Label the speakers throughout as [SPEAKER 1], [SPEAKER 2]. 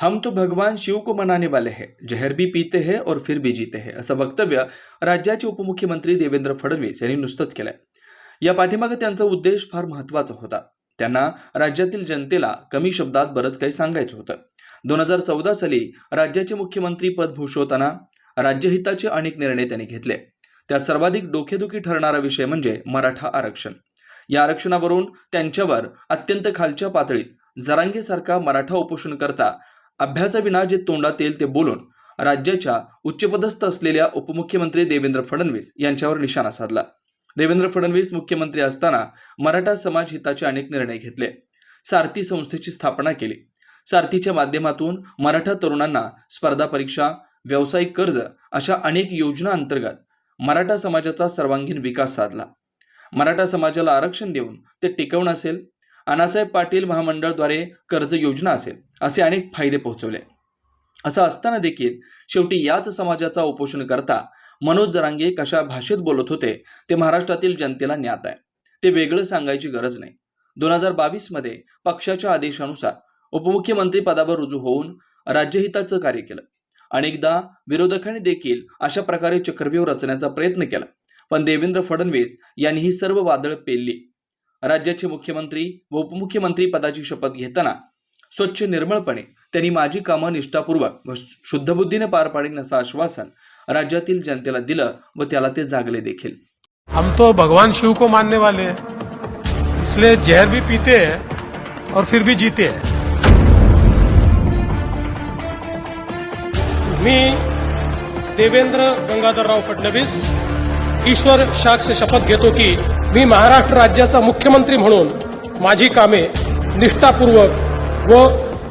[SPEAKER 1] हम तो भगवान शिव को मनाने वाले हैं जहर भी पीते हैं और फिर भी जीते हैं असं वक्तव्य राज्याचे उपमुख्यमंत्री देवेंद्र फडणवीस यांनी नुसतंच केलंय. या पाठीमागे त्यांचा उद्देश फार महत्त्वाचा होता. त्यांना राज्यातील जनतेला कमी शब्दात बरंच काही सांगायचं होतं. दोन हजार चौदा साली राज्याचे मुख्यमंत्री पद भूषवताना राज्यहिताचे अनेक निर्णय त्यांनी घेतले. त्यात सर्वाधिक डोकेदुखी ठरणारा विषय म्हणजे मराठा आरक्षण. या आरक्षणावरून त्यांच्यावर अत्यंत खालच्या पातळीत जरांगेसारखा मराठा उपोषण करता अभ्यासाविना जे तोंडात येईल ते बोलून राज्याच्या उच्चपदस्थ असलेल्या उपमुख्यमंत्री देवेंद्र फडणवीस यांच्यावर निशाणा साधला. देवेंद्र फडणवीस मुख्यमंत्री असताना मराठा समाज हिताचे अनेक निर्णय घेतले. सारथी संस्थेची स्थापना केली. सारथीच्या माध्यमातून मराठा तरुणांना स्पर्धा परीक्षा व्यावसायिक कर्ज अशा अनेक योजना अंतर्गत मराठा समाजाचा सर्वांगीण विकास साधला. मराठा समाजाला आरक्षण देऊन ते टिकवणं असेल. अनासाहेब पाटील महामंडळद्वारे कर्ज योजना असेल. असे अनेक फायदे पोहोचवले. असं असताना देखील शेवटी याच समाजाचा उपोषण करता मनोज जरांगे कशा भाषेत बोलत होते ते महाराष्ट्रातील जनतेला ज्ञात आहे. ते वेगळं सांगायची गरज नाही. दोन हजार बावीसमध्ये पक्षाच्या आदेशानुसार उपमुख्यमंत्री पदावर रुजू होऊन राज्यहिताचं कार्य केलं. अनेकदा विरोधकांनी देखील अशा प्रकारे चक्रव्यूह रचण्याचा प्रयत्न केला. पण देवेंद्र फडणवीस यांनी ही सर्व वादळ पेलली. राज्याचे मुख्यमंत्री व उपमुख्यमंत्री पदाची शपथ घेताना स्वच्छ निर्मळपणे त्यांनी माझी कामं निष्ठापूर्वक व शुद्धबुद्धीने पार पाडीन असं आश्वासन राज्यातील जनतेला दिलं व त्याला ते जागले देखील.
[SPEAKER 2] हम तो भगवान शिव को मानने वाले हैं. इसलिए जहर भी पीते हैं और फिर भी जीते हैं. मी देवेंद्र गंगाधरराव फडणवीस ईश्वर शाक्ष शपथ घेतो की मी महाराष्ट्र राज्याचा मुख्यमंत्री म्हणून माझी कामे निष्ठापूर्वक व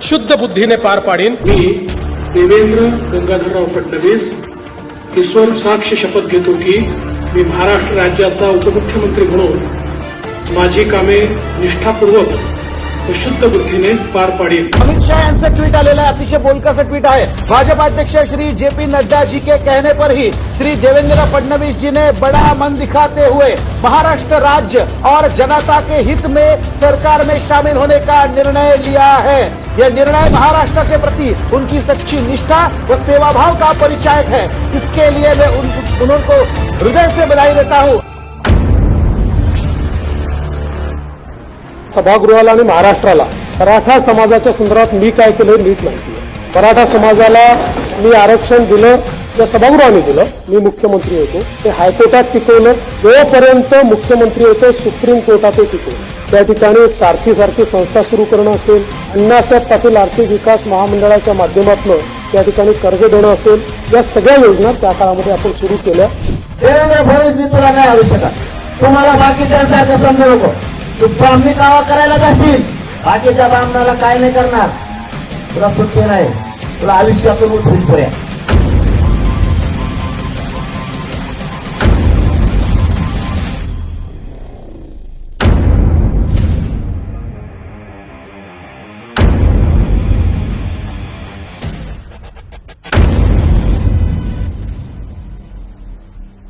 [SPEAKER 2] शुद्ध बुद्धीने पार पाडीन.
[SPEAKER 3] मी देवेंद्र गंगाधरराव फडणवीस ईश्वर साक्ष शपथ घेतो की मी महाराष्ट्र राज्याचा उपमुख्यमंत्री म्हणून माझी कामे निष्ठापूर्वक शुद्ध बुद्धीने पार पाडीन.
[SPEAKER 4] अमित शाह यांचं ट्विट आलेलं आहे. अतिशय भाजपा अध्यक्ष श्री जे पी नड्डा जी के कहने पर ही श्री देवेंद्र फडणवीस जी ने बड़ा मन दिखाते हुए महाराष्ट्र राज्य और जनता के हित में सरकार में शामिल होने का निर्णय लिया है. यह निर्णय महाराष्ट्र के प्रति उनकी सच्ची निष्ठा व सेवा भाव का परिचायक है. इसके लिए मैं उन, उनको हृदय से बधाई देता हूँ.
[SPEAKER 2] सभागृहाला आणि महाराष्ट्राला मराठा समाजाच्या संदर्भात मी काय केलं नीट माहिती आहे. मराठा समाजाला मी आरक्षण दिलं त्या सभागृहाने दिलं. मी मुख्यमंत्री होतो. ते हायकोर्टात टिकवलं. जोपर्यंत मुख्यमंत्री होतो सुप्रीम कोर्टात टिकवलं. त्या ठिकाणी सारखी सारखी संस्था सुरू करणं असेल. अण्णासाहेब पाटील आर्थिक विकास महामंडळाच्या माध्यमातून त्या ठिकाणी कर्ज देणं असेल. या सगळ्या योजना त्या काळामध्ये आपण सुरू केल्या.
[SPEAKER 5] देवेंद्र फडणवीस मी तुला नाही आवश्यक शकत तुम्हाला बाकीच्यांसारखं समजू नको. तू ब्राह्मी कावा करायला जाशील. बाकीच्या ब्राह्मणाला काय नाही करणार. तुला सुट्टी नाही. तुला आयुष्यातून उठून पुऱ्या.